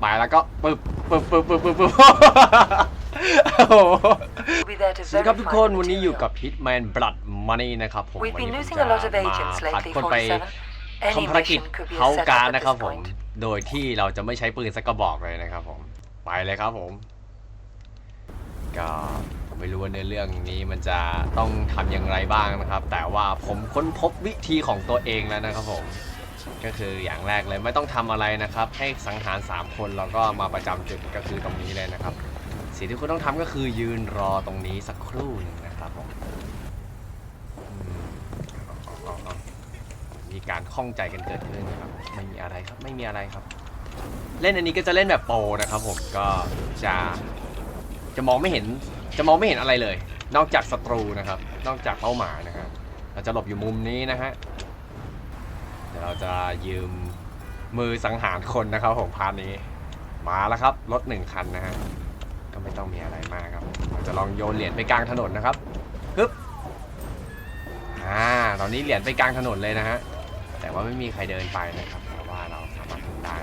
ไปแล้วก็ปึ๊บปึ๊บปึ๊บปึ๊บปึ๊บปึ๊บโอ้โห We'll be there to สวัสดีครับทุก verify คน the วันนี้อยู่ material. กับ Hitman Blood Money นะครับผม We've วัน been นี้ผม losing จะ a lot of มา agents ผลัด lately, คนไป 47. Any ทำภารกิจ mission could be a เฮา setup การ at นะครับ this ผม point. โดยที่เราจะไม่ใช้ปืนสักกระบอกเลยนะครับผม ไปเลยครับผม ก็ผมไม่รู้ว่าในเรื่องนี้มันจะต้องทำอย่างไรบ้างนะครับ แต่ว่าผมค้นพบวิธีของตัวเองแล้วนะครับผม ก็คืออย่างแรกเลยไม่ต้องทำอะไรนะครับ ให้สังหาร 3 คนแล้วก็มาประจำจุดก็คือตรงนี้เลยนะครับ สิ่งที่คุณต้องทำก็คือยืนรอตรงนี้สักครู่หนึ่งนะครับผมมีการข้องใจกันเกิดขึ้นครับไม่มีอะไรครับไม่มีอะไรครับ เล่นอันนี้ก็จะเล่นแบบโปรนะครับผมก็จะจะมองไม่เห็นจะมองไม่เห็นอะไรเลย นอกจากศัตรูนะครับ นอกจากเป้าหมายนะฮะเราจะหลบอยู่มุมนี้นะฮะ เราจะยืมมือสังหารคนนะครับผมพาร์ทนี้ มาแล้วครับ รถหนึ่งคันนะฮะ ก็ไม่ต้องมีอะไรมากครับ เราจะลองโยนเหรียญไปกลางถนนนะครับฮึบอ่า ตอนนี้เหรียญไปกลางถนนเลยนะฮะ แต่ว่าไม่มีใครเดินไปนะครับเพราะว่าเราสามารถทำได้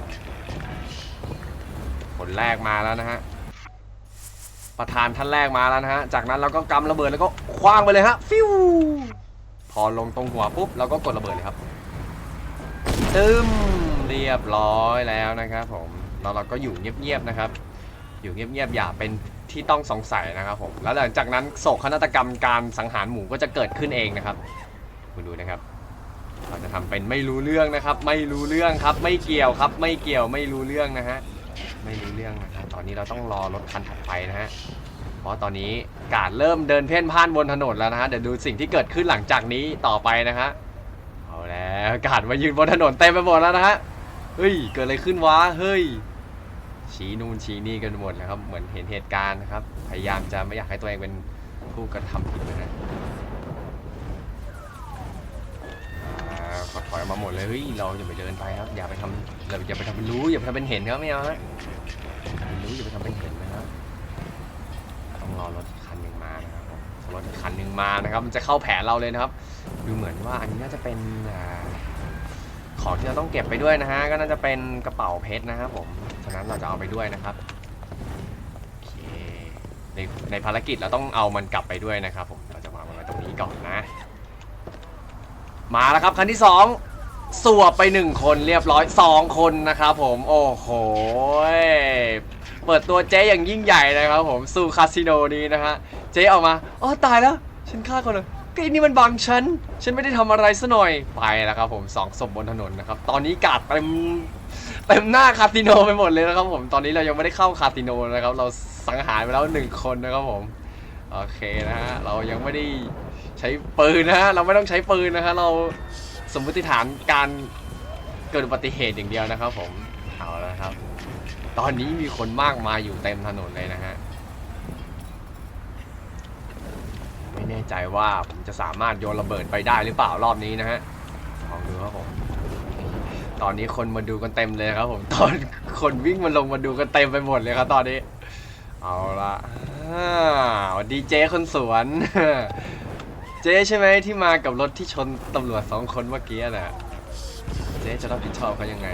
คนแรกมาแล้วนะฮะ ประธานท่านแรกมาแล้วนะฮะ จากนั้นเราก็กำระเบิดแล้วก็คว้างไปเลยฮะ ฟิว พอลงตรงหัวปุ๊บเราก็กดระเบิดเลยครับ ตึมเรียบร้อยแล้วนะครับผมแล้วเราก็อยู่เงียบๆนะครับ อยู่เงียบๆอย่าเป็นที่ต้องสงสัยนะครับผมแล้วหลังจากนั้นโศกนาฏกรรมการสังหารหมูก็จะเกิดขึ้นเองนะครับคุณดูนะครับ เราจะทำเป็นไม่รู้เรื่องนะครับ ไม่รู้เรื่องครับ ไม่เกี่ยวครับ ไม่เกี่ยวไม่รู้เรื่องนะฮะไม่รู้เรื่องนะครับตอนนี้เราต้องรอรถคันถัดไปนะฮะเพราะตอนนี้กาดเริ่มเดินเพ่นพ่านบนถนนแล้วนะฮะเดี๋ยวดูสิ่งที่เกิดขึ้นหลังจากนี้ต่อไปนะฮะ เอาแล้วกาดมายืนบนถนนเต็มไปหมดแล้วนะฮะ เฮ้ย เกิดอะไรขึ้นวะ เฮ้ย ชี้นู่นชี้นี่กันหมดเลยครับ เหมือนเห็นเหตุการณ์นะครับ พยายามจะไม่อยากให้ตัวเองเป็นผู้กระทำผิดเลยนะขอถอยออกมาหมดเลย เฮ้ย เราอย่าไปเดินไปครับ อย่าไปทำเราอย่าไปทำเป็นรู้ อย่าไปทำเป็นเห็นครับไม่เอาฮะรู้อย่าไปทำเป็นเห็นนะครับ ต้องรอรถคันหนึ่งมานะครับรถคันหนึ่งมานะครับ มันจะเข้าแผนเราเลยนะครับ ดูเหมือนว่าอันนี้น่าจะเป็นของที่เราต้องเก็บไปด้วยนะฮะ ก็น่าจะเป็นกระเป๋าเพชรนะครับผม ฉะนั้นเราจะเอาไปด้วยนะครับโอเคในในภารกิจเราต้องเอามันกลับไปด้วยนะครับผม เราจะวางมันไว้ตรงนี้ก่อนนะ มาแล้วครับคันที่สองสวบไปหนึ่งคนเรียบร้อยสองคนนะครับผม โอ้โห เปิดตัวเจ๊อย่างยิ่งใหญ่นะครับผมสู่คาสิโนนี้นะฮะ เจ๊ออกมา อ๋อตายแล้ว ฉันฆ่าคนเลย ก็อันนี่มันบังฉัน ฉันไม่ได้ทำอะไรซะหน่อย ไปแล้วครับผมสองศพบนถนนนะครับ ตอนนี้กาดเต็มเต็มหน้าคาสิโนไปหมดเลยนะครับผม ตอนนี้เรายังไม่ได้เข้าคาสิโนนะครับ เราสังหารไปแล้วหนึ่งคนนะครับผม โอเคนะฮะ เรายังไม่ได้ใช้ปืนนะฮะ เราไม่ต้องใช้ปืนนะฮะ เราสมมติฐานการเกิดอุบัติเหตุอย่างเดียวนะครับผม เอาแล้วครับ ตอนนี้มีคนมากมายอยู่เต็มถนนเลยนะฮะไม่แน่ใจว่าผมจะสามารถโยนระเบิดไปได้หรือเปล่ารอบนี้นะฮะลองดูครับผม ตอนนี้คนมาดูกันเต็มเลยครับผมตอนคนวิ่งมาลงมาดูกันเต็มไปหมดเลยครับตอนนี้ เอาละสวัสดีเจ๊คนสวน เจ๊ใช่ไหมที่มากับรถที่ชนตำรวจสองคนเมื่อกี้น่ะเจ๊จะรับผิดชอบเขายังไง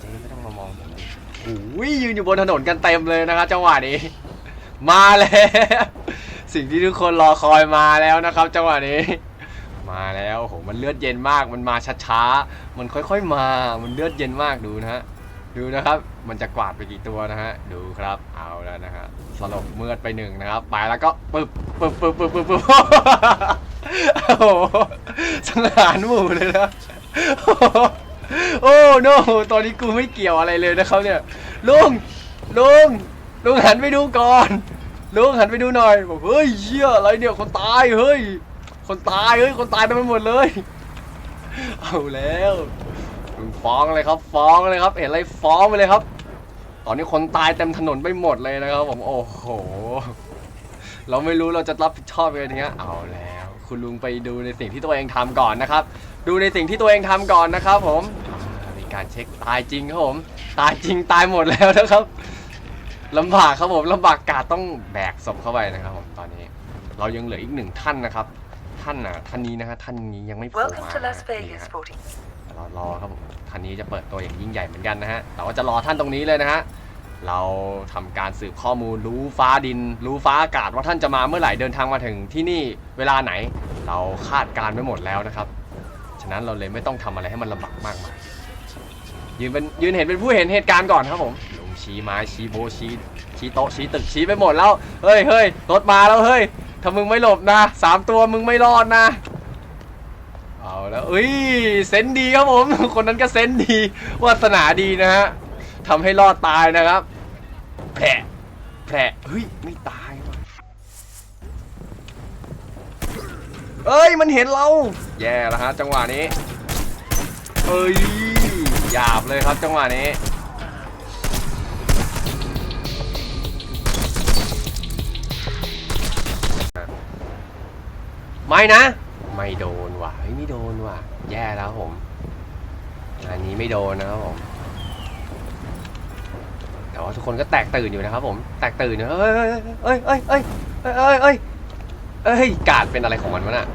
เจ๊ไม่ต้องมามองผมดิโอ้ยยืนอยู่บนถนนกันเต็มเลยนะครับจังหวะนี้ มาแล้ว สิ่งที่ทุกคนรอคอยมาแล้วนะครับจังหวะนี้ มาแล้วโอ้โหมันเลือดเย็นมากมันมาช้าๆมันค่อยๆมา มันเลือดเย็นมากดูนะฮะดูนะครับ มันจะกวาดไปกี่ตัวนะฮะ ดูครับ เอาแล้วนะฮะ สลบเมือดไปหนึ่งนะครับ ไปแล้วก็ปึ๊บปึ๊บปึ๊บปึ๊บปึ๊บปึ๊บโอ้โหสังหารหมู่เลยนะ โอ้โนตอนนี้กูไม่เกี่ยวอะไรเลยนะครับเนี่ย ลุง ลุง ลุงหันไปดูก่อน ลุงหันไปดูหน่อยบอกเฮ้ยเชี่ยอะไรเนี่ยคนตายเฮ้ย คนตายเฮ้ยคนตายเต็มไปหมดเลย เอาแล้วลุงฟ้องเลยครับ ฟ้องเลยครับ เห็นอะไรฟ้องไปเลยครับ ตอนนี้คนตายเต็มถนนไปหมดเลยนะครับผมโอ้โห เราไม่รู้เราจะรับผิดชอบยังไงเนี้ยเอาแล้ว คุณลุงไปดูในสิ่งที่ตัวเองทำก่อนนะครับ ดูในสิ่งที่ตัวเองทำก่อนนะครับ ผมมีการเช็คตายจริงครับผม ตายจริงตายหมดแล้วนะครับ ลำบากครับผมลำบากกาดต้องแบกศพเข้าไปนะครับผมตอนนี้ เรายังเหลืออีกหนึ่งท่านนะครับ ท่านน่ะท่านนี้นะฮะท่านนี้ยังไม่โผล่ Welcome มา to นะ Las นี่ Vegas, ฮะ 40. รอรอครับผมท่านนี้จะเปิดตัวอย่างยิ่งใหญ่เหมือนกันนะฮะแต่ว่าจะรอท่านตรงนี้เลยนะฮะเราทำการสืบข้อมูลรู้ฟ้าดิน รู้ฟ้าอากาศว่าท่านจะมาเมื่อไหร่เดินทางมาถึงที่นี่เวลาไหน เราคาดการณ์ไว้หมดแล้วนะครับ ฉะนั้นเราเลยไม่ต้องทำอะไรให้มันลำบากมากมายยืนเป็นยืนเห็นเป็นผู้เห็นเหตุการณ์ก่อนครับผมลุง ชี้ไม้ชี้โบชี้ชี้โต๊ะชี้ตึกชี้ไปหมดแล้วเฮ้ยเฮ้ยรถมาแล้วเฮ้ยถ้ามึงไม่หลบนะสามตัวมึงไม่รอดนะเอาแล้วเอ้ยเซนดีครับผมคนนั้นก็เซนดีวาสนาดีนะฮะทำให้รอดตายนะครับแผลแผลเฮ้ยไม่ตายว่ะเอ้ยมันเห็นเรา แย่แล้วฮะจังหวะนี้ เอ้ยหยาบเลยครับจังหวะนี้ ไม่นะ ไม่โดนว่ะเฮ้ยไม่โดนว่ะ แย่แล้วผม อันนี้ไม่โดนนะครับผม แต่ว่าทุกคนก็แตกตื่นอยู่นะครับผม แตกตื่นเอ้ยเอ้ยเอ้ยเอ้ยเอ้ยเอ้ยเอ้ยเอ้ยกาดเป็นอะไรของมันวะน่ะ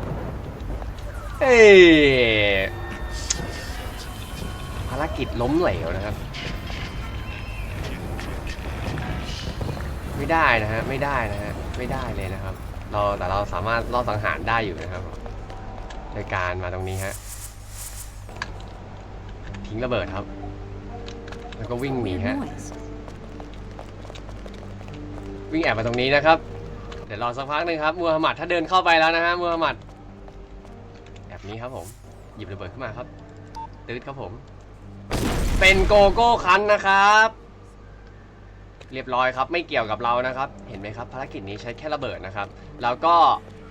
เอ้ยภารกิจล้มเหลวนะครับ ไม่ได้นะฮะ ไม่ได้นะฮะ ไม่ได้เลยนะครับ เราแต่เราสามารถรอดสังหารได้อยู่นะครับโดยการมาตรงนี้ฮะทิ้งระเบิดครับ แล้วก็วิ่งหนีฮะวิ่งแอบมาตรงนี้นะครับ เดี๋ยวรอสักพักหนึ่งครับมูฮัมหมัดถ้าเดินเข้าไปแล้วนะฮะมูฮัมหมัดแบบนี้ครับผมหยิบระเบิดขึ้นมาครับตืดครับผม เป็นโกโก้คันนะครับ เรียบร้อยครับไม่เกี่ยวกับเรานะครับ เห็นไหมครับภารกิจนี้ใช้แค่ระเบิดนะครับ แล้วก็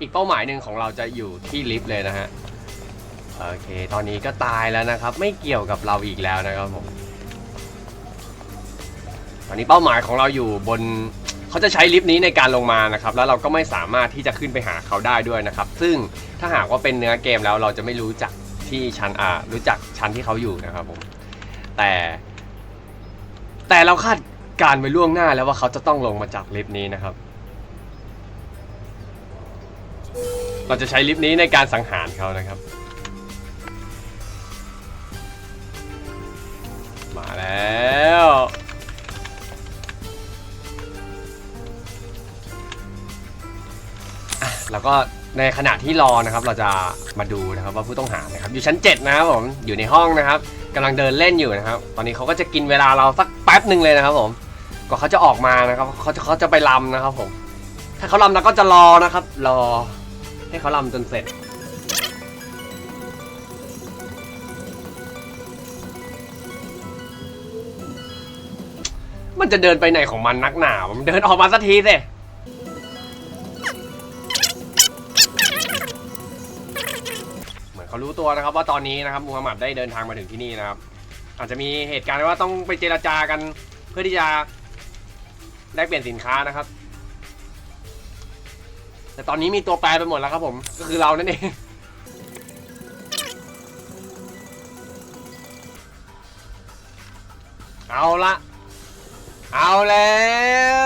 อีกเป้าหมายหนึ่งของเราจะอยู่ที่ลิฟต์เลยนะฮะโอเค ตอนนี้ก็ตายแล้วนะครับ ไม่เกี่ยวกับเราอีกแล้วนะครับผมตอนนี้เป้าหมายของเราอยู่บนเขาจะใช้ลิฟต์นี้ในการลงมานะครับ แล้วเราก็ไม่สามารถที่จะขึ้นไปหาเขาได้ด้วยนะครับ ซึ่งถ้าหากว่าเป็นเนื้อเกมแล้วเราจะไม่รู้จักที่ชั้นอ่ารู้จักชั้นที่เขาอยู่นะครับผมแต่แต่เราคาด การไว้ล่วงหน้าแล้วว่าเขาจะต้องลงมาจากลิฟต์นี้นะครับ เราจะใช้ลิฟต์นี้ในการสังหารเขานะครับ มาแล้วแล้วก็ในขณะที่รอนะครับเราจะมาดูนะครับว่าผู้ต้องหานะครับอยู่ชั้น 7 นะครับผมอยู่ในห้องนะครับกำลังเดินเล่นอยู่นะครับ ตอนนี้เขาก็จะกินเวลาเราสักแป๊บหนึ่งเลยนะครับผม กว่าเขาจะออกมานะครับเขาจะเขาจะไปลำนะครับผม ถ้าเขาลำเราก็จะรอนะครับ รอ ให้เขาลำจนเสร็จ มันจะเดินไปไหนของมันนักหนามันเดินออกมาสักทีสิเหมือนเขารู้ตัวนะครับ ว่าตอนนี้นะครับมูฮัมหมัดได้เดินทางมาถึงที่นี่นะครับ อาจจะมีเหตุการณ์ว่าต้องไปเจราจากัน เพื่อที่จะ แลกเปลี่ยนสินค้านะครับ แต่ตอนนี้มีตัวแปรไปหมดแล้วครับผม ก็คือเรานั่นเอง เอาละ เอาแล้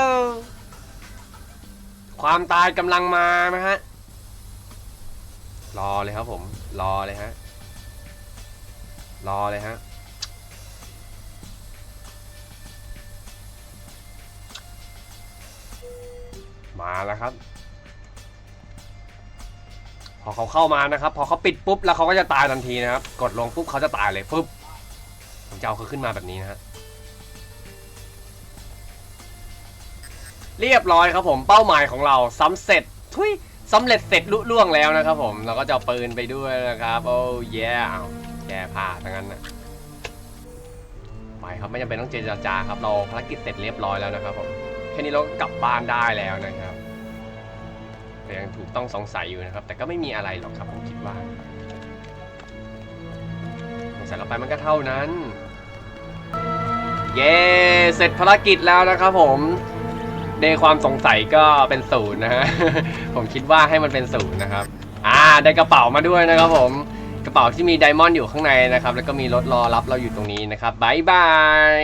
ว ความตายกำลังมานะฮะ รอเลยครับผม รอเลยฮะ รอเลยฮะ มาแล้วครับ พอเขาเข้ามานะครับ พอเขาปิดปุ๊บแล้วเขาก็จะตายทันทีนะครับ กดลงปุ๊บเขาจะตายเลยปุ๊บผมจะเอาเขาขึ้นมาแบบนี้นะฮะเรียบร้อยครับผมเป้าหมายของเราสำเร็จทุยสำเร็จเสร็จลุล่วงแล้วนะครับผมเราก็จะปืนไปด้วยนะครับโอ้ยอ้าวแกผ่าทั้งนั้นนะไปครับไม่จำเป็นต้องเจรจาครับเราภารกิจเสร็จเรียบร้อยแล้วนะครับผม ค่นี้เราก็กลับบ้านได้แล้วนะครับแต่ยังถูกต้องสงสัยอยู่นะครับ แต่ก็ไม่มีอะไรหรอกครับผมคิดว่าสงสัยเราไปมันก็เท่านั้น เย้เสร็จภารกิจแล้วนะครับผมในความสงสัยก็เป็นศูนย์นะฮะผมคิดว่าให้มันเป็นศูนย์นะครับ อ่าได้กระเป๋ามาด้วยนะครับผมกระเป๋าที่มีไดมอนด์อยู่ข้างในนะครับ แล้วก็มีรถรอรับเราอยู่ตรงนี้นะครับบายบาย